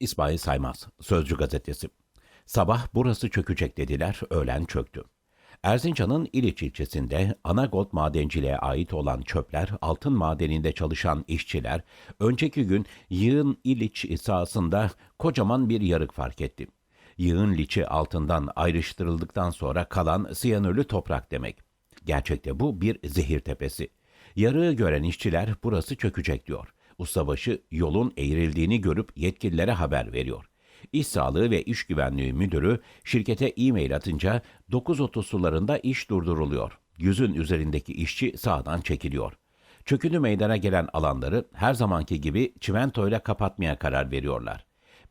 İsmail Saymaz, Sözcü Gazetesi. Sabah burası çökecek dediler, öğlen çöktü. Erzincan'ın İliç ilçesinde Anagold madenciliğe ait olan çöpler, altın madeninde çalışan işçiler, önceki gün yığın İliç sahasında kocaman bir yarık fark etti. Yığın liçi altından ayrıştırıldıktan sonra kalan siyanürlü toprak demek. Gerçekte bu bir zehir tepesi. Yarığı gören işçiler burası çökecek diyor. Ustabaşı yolun eğrildiğini görüp yetkililere haber veriyor. İş Sağlığı ve İş Güvenliği Müdürü şirkete e-mail atınca 9.30 sularında iş durduruluyor. Yüzün üzerindeki işçi sağdan çekiliyor. Çökünü meydana gelen alanları her zamanki gibi çimentoyla kapatmaya karar veriyorlar.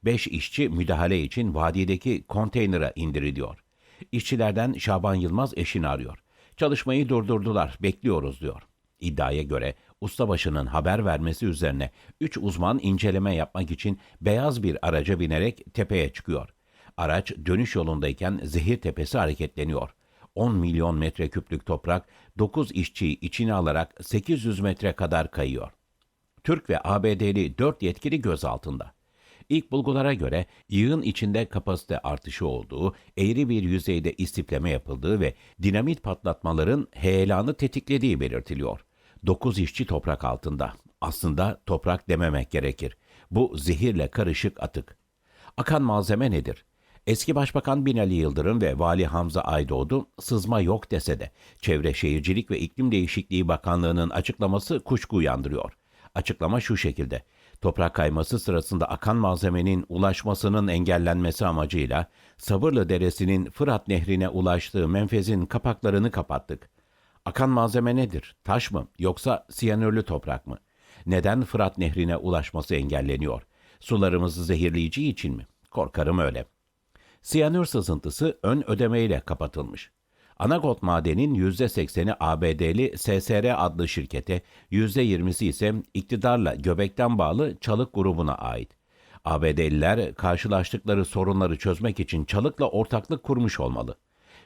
5 işçi müdahale için vadideki konteynere indiriliyor. İşçilerden Şaban Yılmaz eşini arıyor. Çalışmayı durdurdular, bekliyoruz diyor. İddiaya göre ustabaşının haber vermesi üzerine 3 uzman inceleme yapmak için beyaz bir araca binerek tepeye çıkıyor. Araç dönüş yolundayken Zehir Tepesi hareketleniyor. 10 milyon metreküplük toprak 9 işçiyi içine alarak 800 metre kadar kayıyor. Türk ve ABD'li 4 yetkili gözaltında. İlk bulgulara göre yığın içinde kapasite artışı olduğu, eğri bir yüzeyde istifleme yapıldığı ve dinamit patlatmaların heyelanı tetiklediği belirtiliyor. 9 işçi toprak altında. Aslında toprak dememek gerekir. Bu zehirle karışık atık. Akan malzeme nedir? Eski Başbakan Binali Yıldırım ve Vali Hamza Aydoğdu sızma yok dese de Çevre Şehircilik ve İklim Değişikliği Bakanlığı'nın açıklaması kuşku uyandırıyor. Açıklama şu şekilde. Toprak kayması sırasında akan malzemenin ulaşmasının engellenmesi amacıyla Sabırlı Deresi'nin Fırat Nehri'ne ulaştığı menfezin kapaklarını kapattık. Akan malzeme nedir? Taş mı yoksa siyanürlü toprak mı? Neden Fırat Nehri'ne ulaşması engelleniyor? Sularımızı zehirleyici için mi? Korkarım öyle. Siyanür sızıntısı ön ödemeyle kapatılmış. Anagot madenin %80'i ABD'li SSR adlı şirkete, %20'si ise iktidarla göbekten bağlı Çalık grubuna ait. ABD'liler karşılaştıkları sorunları çözmek için Çalık'la ortaklık kurmuş olmalı.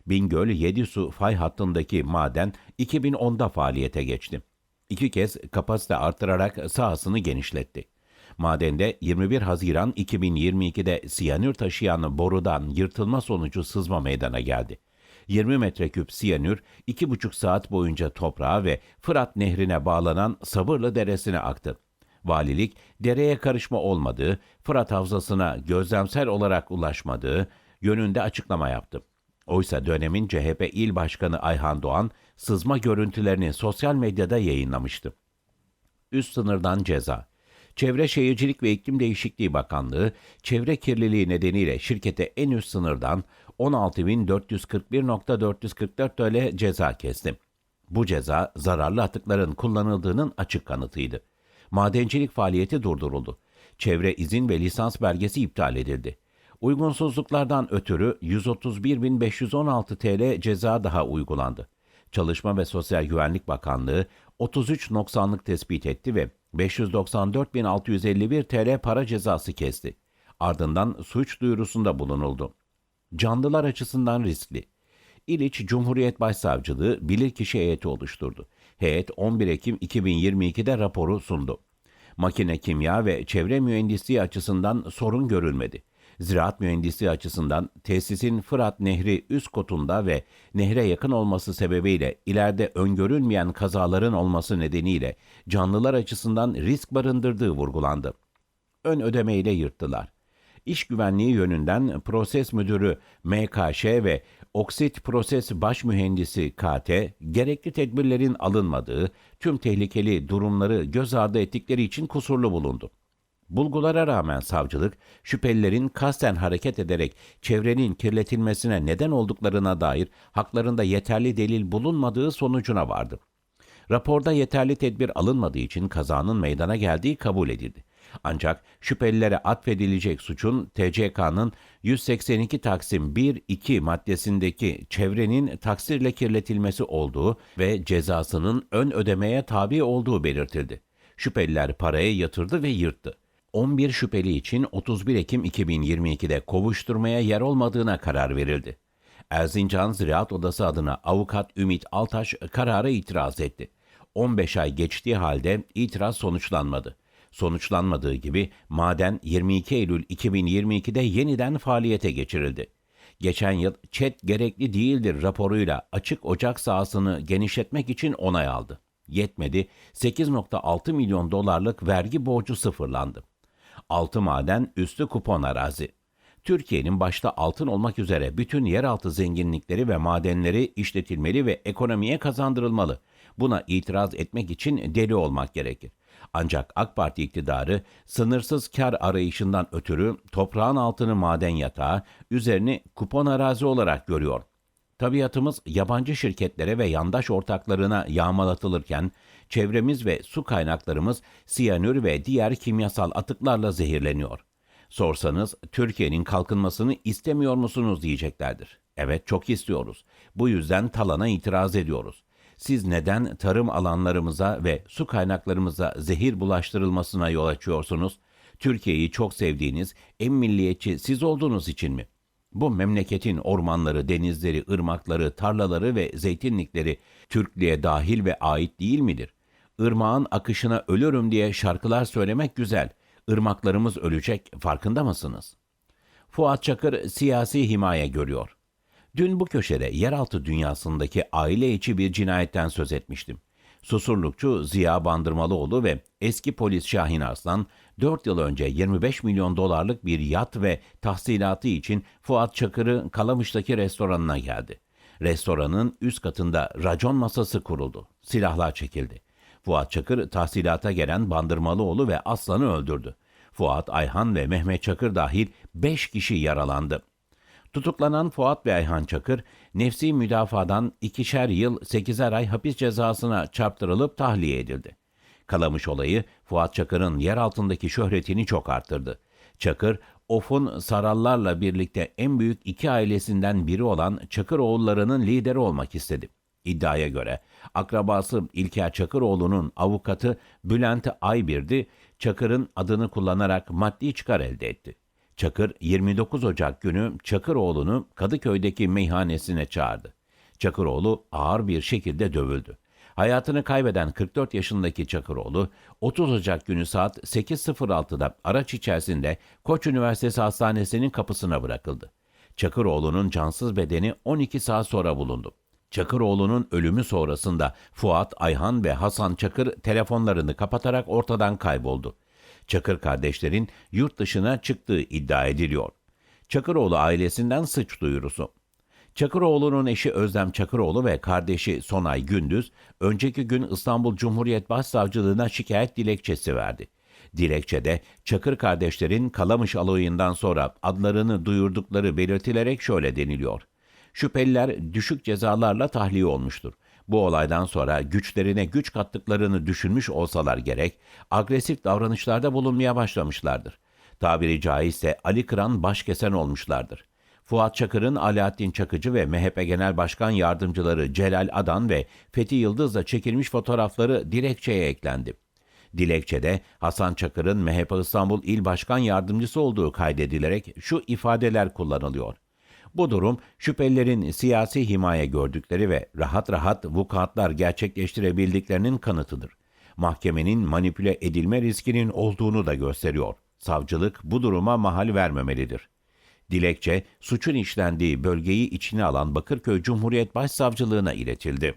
Bingöl Yedisu fay hattındaki maden 2010'da faaliyete geçti. İki kez kapasite artırarak sahasını genişletti. Madende 21 Haziran 2022'de siyanür taşıyan borudan yırtılma sonucu sızma meydana geldi. 20 metreküp siyanür 2,5 saat boyunca toprağa ve Fırat Nehri'ne bağlanan Sabırlı Deresi'ne aktı. Valilik dereye karışma olmadığı, Fırat Havzası'na gözlemsel olarak ulaşmadığı yönünde açıklama yaptı. Oysa dönemin CHP İl Başkanı Ayhan Doğan sızma görüntülerini sosyal medyada yayınlamıştı. Üst sınırdan ceza. Çevre Şehircilik ve İklim Değişikliği Bakanlığı, çevre kirliliği nedeniyle şirkete en üst sınırdan 16.441.444 TL ceza kesti. Bu ceza zararlı atıkların kullanıldığının açık kanıtıydı. Madencilik faaliyeti durduruldu. Çevre izin ve lisans belgesi iptal edildi. Uygunsuzluklardan ötürü 131.516 TL ceza daha uygulandı. Çalışma ve Sosyal Güvenlik Bakanlığı 33 noksanlık tespit etti ve 594.651 TL para cezası kesti. Ardından suç duyurusunda bulunuldu. Canlılar açısından riskli. İliç Cumhuriyet Başsavcılığı bilirkişi heyeti oluşturdu. Heyet 11 Ekim 2022'de raporu sundu. Makine kimya ve çevre mühendisliği açısından sorun görülmedi. Ziraat mühendisliği açısından tesisin Fırat Nehri üst kotunda ve nehre yakın olması sebebiyle ileride öngörülmeyen kazaların olması nedeniyle canlılar açısından risk barındırdığı vurgulandı. Ön ödemeyle yırttılar. İş güvenliği yönünden proses müdürü MKŞ ve oksit proses baş mühendisi KT, gerekli tedbirlerin alınmadığı, tüm tehlikeli durumları göz ardı ettikleri için kusurlu bulundu. Bulgulara rağmen savcılık, şüphelilerin kasten hareket ederek çevrenin kirletilmesine neden olduklarına dair haklarında yeterli delil bulunmadığı sonucuna vardı. Raporda yeterli tedbir alınmadığı için kazanın meydana geldiği kabul edildi. Ancak şüphelilere atfedilecek suçun TCK'nın 182 Taksim 1-2 maddesindeki çevrenin taksirle kirletilmesi olduğu ve cezasının ön ödemeye tabi olduğu belirtildi. Şüpheliler paraya yatırdı ve yırttı. 11 şüpheli için 31 Ekim 2022'de kovuşturmaya yer olmadığına karar verildi. Erzincan Ziraat Odası adına avukat Ümit Altaş karara itiraz etti. 15 ay geçtiği halde itiraz sonuçlanmadı. Sonuçlanmadığı gibi maden 22 Eylül 2022'de yeniden faaliyete geçirildi. Geçen yıl ÇED gerekli değildir raporuyla açık ocak sahasını genişletmek için onay aldı. Yetmedi 8.6 milyon dolarlık vergi borcu sıfırlandı. Altı maden üstü kupon arazi. Türkiye'nin başta altın olmak üzere bütün yeraltı zenginlikleri ve madenleri işletilmeli ve ekonomiye kazandırılmalı. Buna itiraz etmek için deli olmak gerekir. Ancak AK Parti iktidarı sınırsız kar arayışından ötürü toprağın altını maden yatağı, üzerini kupon arazi olarak görüyor. Tabiatımız yabancı şirketlere ve yandaş ortaklarına yağmalatılırken çevremiz ve su kaynaklarımız siyanür ve diğer kimyasal atıklarla zehirleniyor. Sorsanız Türkiye'nin kalkınmasını istemiyor musunuz diyeceklerdir. Evet çok istiyoruz. Bu yüzden talana itiraz ediyoruz. Siz neden tarım alanlarımıza ve su kaynaklarımıza zehir bulaştırılmasına yol açıyorsunuz? Türkiye'yi çok sevdiğiniz, en milliyetçi siz olduğunuz için mi? Bu memleketin ormanları, denizleri, ırmakları, tarlaları ve zeytinlikleri Türklüğe dahil ve ait değil midir? Irmağın akışına ölürüm diye şarkılar söylemek güzel. Irmaklarımız ölecek, farkında mısınız? Fuat Çakır siyasi himaye görüyor. Dün bu köşede yeraltı dünyasındaki aile içi bir cinayetten söz etmiştim. Susurlukçu Ziya Bandırmalıoğlu ve eski polis Şahin Arslan 4 yıl önce 25 milyon dolarlık bir yat ve tahsilatı için Fuat Çakır'ı Kalamış'taki restoranına geldi. Restoranın üst katında racon masası kuruldu. Silahlar çekildi. Fuat Çakır tahsilata gelen Bandırmalıoğlu ve Aslan'ı öldürdü. Fuat, Ayhan ve Mehmet Çakır dahil 5 kişi yaralandı. Tutuklanan Fuat ve Ayhan Çakır, nefsi müdafadan ikişer yıl 8'er ay hapis cezasına çarptırılıp tahliye edildi. Kalamış olayı Fuat Çakır'ın yer altındaki şöhretini çok arttırdı. Çakır, Of'un Sarallarla birlikte en büyük iki ailesinden biri olan Çakır oğullarının lideri olmak istedi. İddiaya göre akrabası İlker Çakıroğlu'nun avukatı Bülent Aybirdi, Çakır'ın adını kullanarak maddi çıkar elde etti. Çakır 29 Ocak günü Çakıroğlu'nu Kadıköy'deki meyhanesine çağırdı. Çakıroğlu ağır bir şekilde dövüldü. Hayatını kaybeden 44 yaşındaki Çakıroğlu 30 Ocak günü saat 8.06'da araç içerisinde Koç Üniversitesi Hastanesi'nin kapısına bırakıldı. Çakıroğlu'nun cansız bedeni 12 saat sonra bulundu. Çakıroğlu'nun ölümü sonrasında Fuat, Ayhan ve Hasan Çakır telefonlarını kapatarak ortadan kayboldu. Çakır kardeşlerin yurt dışına çıktığı iddia ediliyor. Çakıroğlu ailesinden sıç duyurusu. Çakıroğlu'nun eşi Özlem Çakıroğlu ve kardeşi Sonay Gündüz, önceki gün İstanbul Cumhuriyet Başsavcılığına şikayet dilekçesi verdi. Dilekçede Çakır kardeşlerin Kalamış alayından sonra adlarını duyurdukları belirtilerek şöyle deniliyor. Şüpheliler düşük cezalarla tahliye olmuştur. Bu olaydan sonra güçlerine güç kattıklarını düşünmüş olsalar gerek, agresif davranışlarda bulunmaya başlamışlardır. Tabiri caizse Ali Kıran başkesen olmuşlardır. Fuat Çakır'ın Alaaddin Çakıcı ve MHP Genel Başkan Yardımcıları Celal Adan ve Fethi Yıldız'la çekilmiş fotoğrafları dilekçeye eklendi. Dilekçede Hasan Çakır'ın MHP İstanbul İl Başkan Yardımcısı olduğu kaydedilerek şu ifadeler kullanılıyor. Bu durum şüphelilerin siyasi himaye gördükleri ve rahat rahat vukuatlar gerçekleştirebildiklerinin kanıtıdır. Mahkemenin manipüle edilme riskinin olduğunu da gösteriyor. Savcılık bu duruma mahal vermemelidir. Dilekçe, suçun işlendiği bölgeyi içine alan Bakırköy Cumhuriyet Başsavcılığına iletildi.